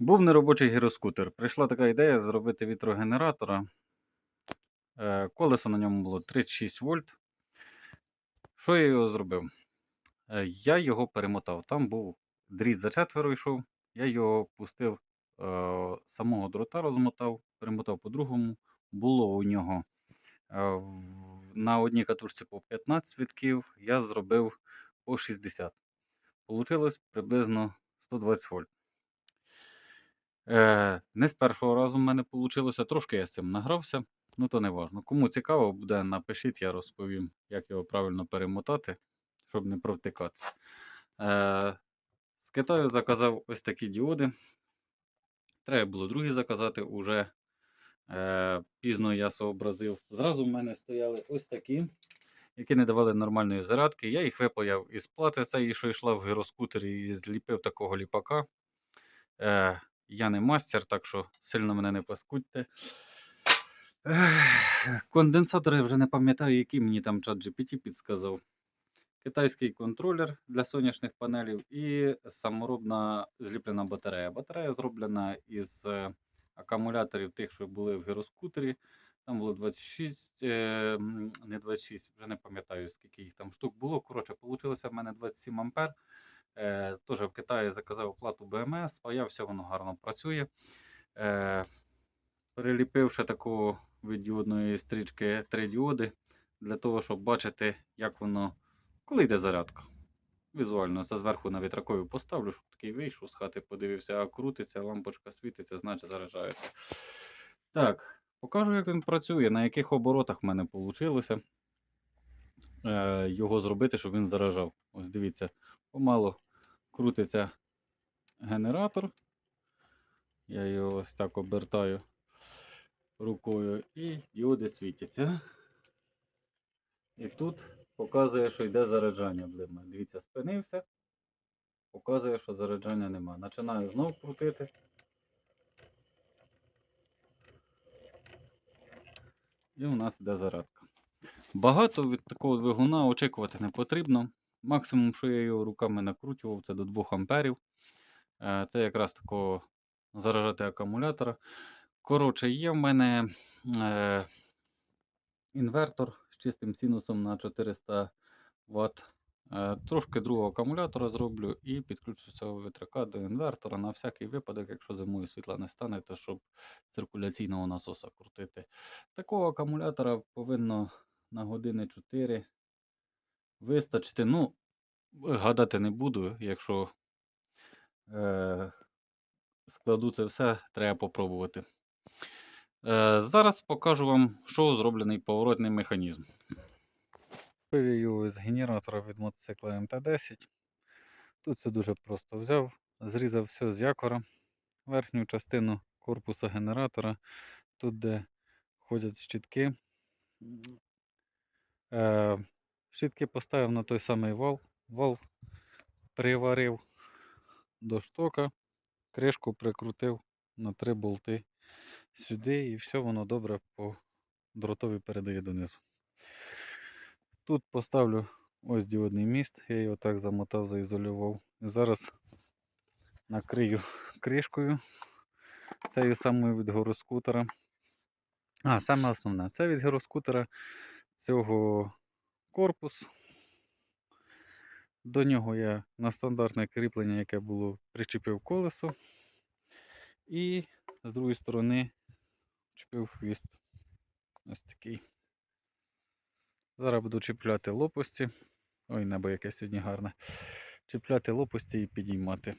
Був неробочий гіроскутер. Прийшла така ідея зробити вітрогенератора. Е, Колесо на ньому було 36 вольт. Що я його зробив? Е, Я його перемотав. Там був дріт за четверо йшов. Я його пустив е, самого дрота, розмотав, перемотав по-другому. Було у нього на одній катушці по 15 вітків, я зробив по 60. Получилось приблизно 120 вольт. Е, не з першого разу в мене вийшло, трошки я з цим награвся, ну то не важно. Кому цікаво буде, напишіть, я розповім, як його правильно перемотати, щоб не провтикатися. Е, з Китаю заказав ось такі діоди. Треба було другі заказати уже. Е, пізно я сообразив. Зразу в мене стояли ось такі, які не давали нормальної зарядки. Я їх випаяв із плати, цієї, що йшла в гіроскутері, і зліпив такого ліпака. Е, я не мастер, так що сильно мене не паскудьте. Конденсатори вже не пам'ятаю, які мені там чат GPT підсказав. Китайський контролер для сонячних панелів і саморобна зліплена батарея. Батарея зроблена із е, акумуляторів тих, що були в гіроскутері. Там було 26, е, не 26, вже не пам'ятаю, скільки їх там штук було. Коротше, вийшло в мене 27 ампер. Е, Теж в Китаї заказав оплату БМС, паявся, воно гарно працює. Е, переліпивши таку від діодної стрічки три діоди, для того, щоб бачити, як воно, коли йде зарядка. Візуально, це зверху на вітракові поставлю, щоб такий вийшов з хати, подивився, а крутиться, лампочка світиться, значить заряджається. Так, покажу, як він працює, на яких оборотах в мене вийшло е, його зробити, щоб він заражав. Ось дивіться, помало крутиться генератор. Я його ось так обертаю рукою і діоди світяться. І тут показує, що йде заряджання блимає. Дивіться, спинився. Показує, що заряджання нема. Починаю знов крутити. І у нас йде зарядка. Багато від такого двигуна очікувати не потрібно. Максимум, що я його руками накручував, це до 2 амперів. Е, Це якраз такого заражати акумулятора. Коротше, є в мене е, інвертор з чистим синусом на 400 Вт. Е, трошки другого акумулятора зроблю і підключу цього вітряка до інвертора на всякий випадок, якщо зимою світла не стане, то щоб циркуляційного насоса крутити. Такого акумулятора повинно на години 4 вистачити. Ну, гадати не буду, якщо е, складу це все, треба попробувати. Е, зараз покажу вам, що зроблений поворотний механізм. Його з генератора від мотоцикла МТ-10. Тут все дуже просто взяв, зрізав все з якора, верхню частину корпуса генератора, тут де ходять щитки. Е, щитки поставив на той самий вал, вал приварив до штока, кришку прикрутив на три болти сюди і все воно добре по дротові передає донизу. Тут поставлю ось діодний міст, я його так замотав, заізолював. І зараз накрию кришкою цією самою від гороскутера. А, саме основне, це від гіроскутера цього корпус. До нього я на стандартне кріплення, яке було, причепив колесо. І з другої сторони чіпив хвіст. Ось такий. Зараз буду чіпляти лопасті. Ой, небо яке сьогодні гарне. Чіпляти лопасті і підіймати.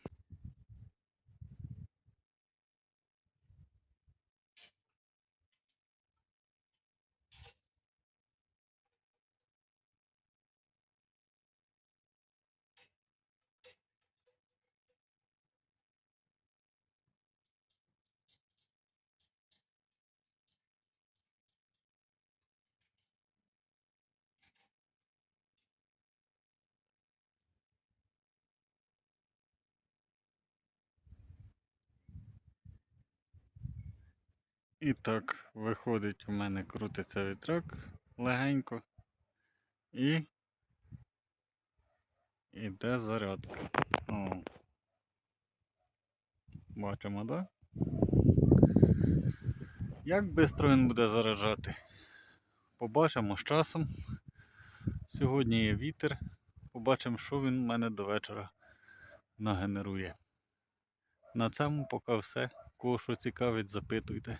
І так, виходить, у мене крутиться вітрак легенько. І іде зарядка. О. Бачимо, так? Як швидко він буде заряджати? Побачимо з часом. Сьогодні є вітер. Побачимо, що він у мене до вечора нагенерує. На цьому поки все. Кого що цікавить, запитуйте.